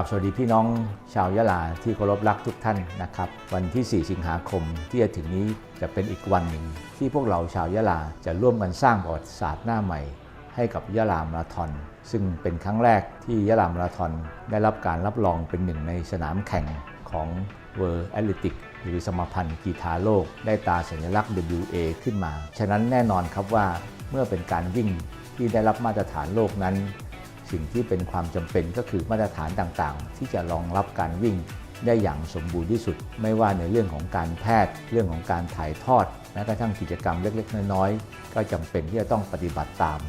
กับสวัสดีพี่น้องชาวยะลาที่เคารพรักทุกท่านนะครับ วันที่ 4 สิงหาคมที่จะถึงนี้จะเป็นอีกวันหนึ่งที่พวกเราชาวยะลาจะร่วมกันสร้างประวัติศาสตร์หน้าใหม่ ให้กับยะลามาราธอน ซึ่งเป็นครั้งแรกที่ยะลามาราธอนได้รับการรับรองเป็นหนึ่งในสนามแข่งของ World Athletic หรือสมาพันธ์กีฬาโลก ได้ตราสัญลักษณ์ WA ขึ้นมา ฉะนั้นแน่นอนครับว่าเมื่อเป็นการวิ่งที่ได้รับมาตรฐานโลกนั้น สิ่งที่เป็นความจำเป็นก็คือมาตรฐานต่างๆ ที่จะรองรับการวิ่งได้อย่างสมบูรณ์ที่สุด ไม่ว่าในเรื่องของการแพทย์ เรื่องของการถ่ายทอดแม้กระทั่งกิจกรรมเล็ก ๆ น้อยๆก็จำเป็นที่จะต้องปฏิบัติตาม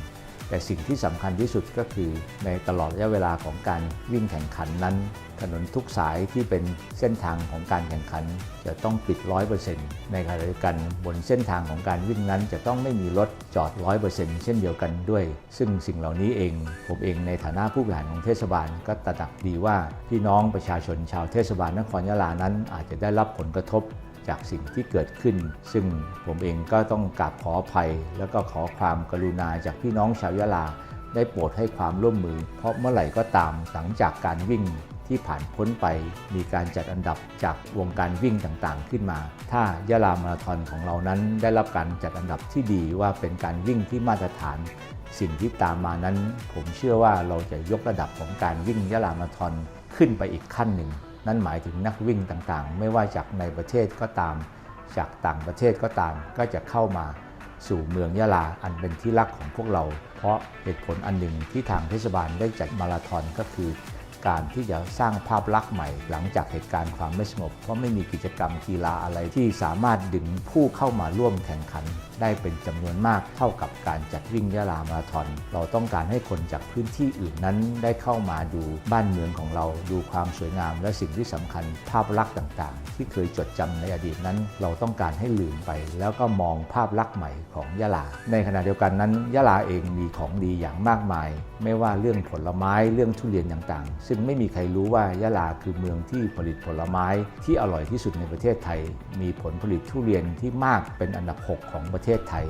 แต่สิ่งที่สำคัญที่สุดก็คือในตลอดระยะเวลาของการวิ่งแข่งขันนั้น ถนนทุกสายที่เป็นเส้นทางของการแข่งขัน จะต้องปิด 100%ในขณะเดียวกันบนเส้นทางของการวิ่งนั้น จะต้องไม่มีรถจอด 100%เช่นเดียวกันด้วย ซึ่งสิ่งเหล่านี้เอง ผมเองในฐานะผู้บริหารของเทศบาลก็ตระหนักดีว่าพี่น้องประชาชนชาวเทศบาลนครยะลานั้นอาจจะได้รับผลกระทบ จากสิ่งที่เกิดขึ้น ซึ่งผมเองก็ต้องกราบขออภัย แล้วก็ขอความกรุณาจากพี่น้องชาวยะลา ได้โปรดให้ความร่วมมือ เพราะเมื่อไหร่ก็ตามหลังจากการวิ่งที่ผ่านพ้นไปมีการจัดอันดับจากวงการวิ่งต่างๆ ขึ้นมา ถ้ายะลามาราธอนของเรานั้นได้รับการจัดอันดับที่ดีว่าเป็นการวิ่งที่มาตรฐาน สิ่งที่ตามมานั้น ผมเชื่อว่าเราจะยกระดับของการวิ่งยะลามาราธอนขึ้นไปอีกขั้นหนึ่ง นั่นหมายถึงนักวิ่งต่างๆ ไม่ว่าจากในประเทศก็ตาม จากต่างประเทศก็ตาม ก็จะเข้ามาสู่เมืองยะลาอันเป็นที่รักของพวกเรา เพราะเหตุผลอันหนึ่งที่ทางเทศบาลได้จัดมาราธอนก็คือ การที่จะสร้างภาพลักษณ์ใหม่ หลังจากเหตุการณ์ความไม่สงบ เพราะไม่มีกิจกรรมกีฬาอะไรที่สามารถดึงผู้เข้ามาร่วมแข่งขัน ได้เป็นจำนวนมากเท่ากับการจัดวิ่งยะลามาราธอนเราต้องการให้คนจากพื้นที่อื่นนั้นได้เข้ามาดูบ้านเมืองของเราดูความสวยงาม และสิ่งที่สำคัญภาพลักษณ์ต่างๆ ที่เคยจดจำในอดีตนั้น เราต้องการให้ลืมไป แล้วก็มองภาพลักษณ์ใหม่ของยะลา ในขณะเดียวกันนั้นยะลาเองมีของดีอย่างมากมาย ไม่ว่าเรื่องผลไม้เรื่องทุเรียนต่างๆซึ่งไม่มีใครรู้ว่ายะลาคือเมืองที่ผลิตผลไม้ที่อร่อยที่สุดในประเทศไทย มีผลผลิตทุเรียนที่มากเป็นอันดับ 6 ของประเทศไทย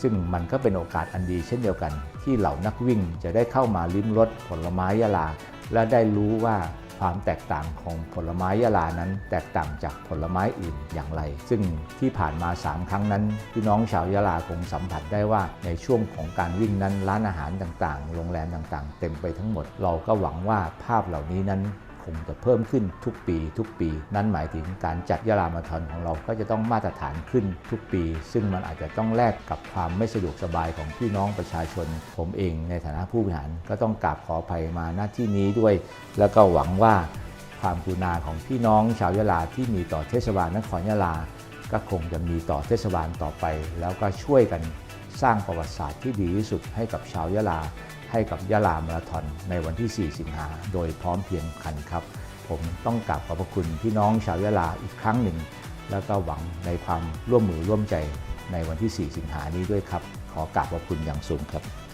ซึ่งมันก็เป็นโอกาสอันดีเช่นเดียวกัน ที่เหล่านักวิ่งจะได้เข้ามาลิ้มรสผลไม้ยะลา และได้รู้ว่า ความแตกต่างของผลไม้ยะลานั้น แตกต่างจากผลไม้อื่นอย่างไร ซึ่งที่ผ่านมา 3 ครั้งนั้นพี่น้องชาวยะลาคงสัมผัสได้ว่าในช่วงของการวิ่งนั้นร้านอาหารต่างๆ โรงแรมต่างๆ เต็มไปทั้งหมด เราก็หวังว่าภาพเหล่านี้นั้น คงจะเพิ่มขึ้นทุกปีทุกปี นั่นหมายถึงการจัดยาลามาราธอนของเราก็จะต้องมาตรฐานขึ้นทุกปี ซึ่งมันอาจจะต้องแลกกับความไม่สะดวกสบายของพี่น้องประชาชน ผมเองในฐานะผู้บริหารก็ต้องกราบขออภัยมาหน้าที่นี้ด้วย แล้วก็หวังว่าความกรุณาของพี่น้องชาวยะลาที่มีต่อเทศบาลนครยะลา ก็คงจะมีต่อเทศบาลต่อไป แล้วก็ช่วยกัน สร้างประวัติศาสตร์ที่ดีที่สุดให้กับชาวยะลา ให้กับยะลามาราธอนในวันที่ 4 สิงหาโดยพร้อมเพียงกันครับ ผมต้องกราบขอบพระคุณพี่น้องชาวยะลาอีกครั้งหนึ่ง แล้วก็หวังในความร่วมมือร่วมใจในวันที่ 4 สิงหานี้ด้วยครับ ขอกราบขอบคุณอย่างสูงครับ